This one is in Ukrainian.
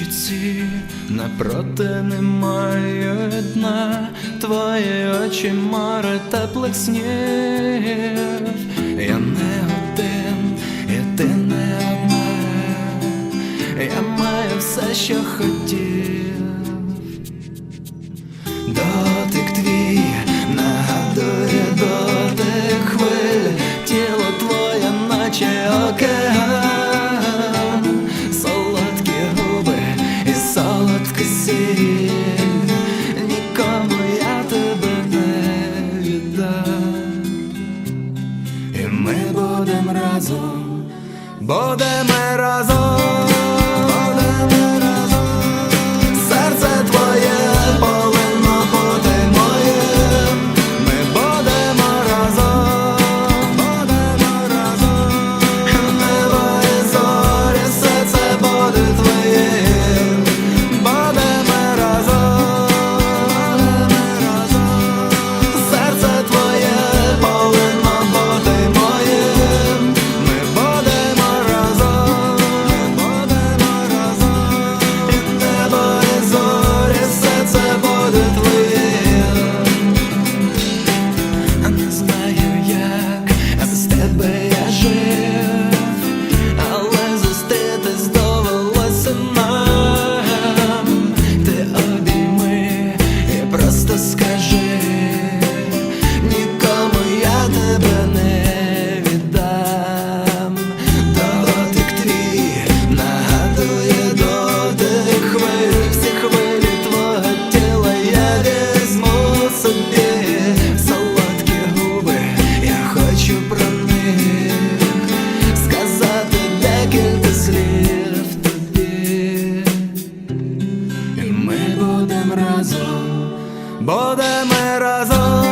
річці, напроте немає дна, твої очі море теплих снів. Я не один, і ти не одна, я маю все, що хотів. Дотик твій нагадує дотик хвиль, тіло твоє, наче океан. і ми будемо разом, будемо разом. Будемо разом.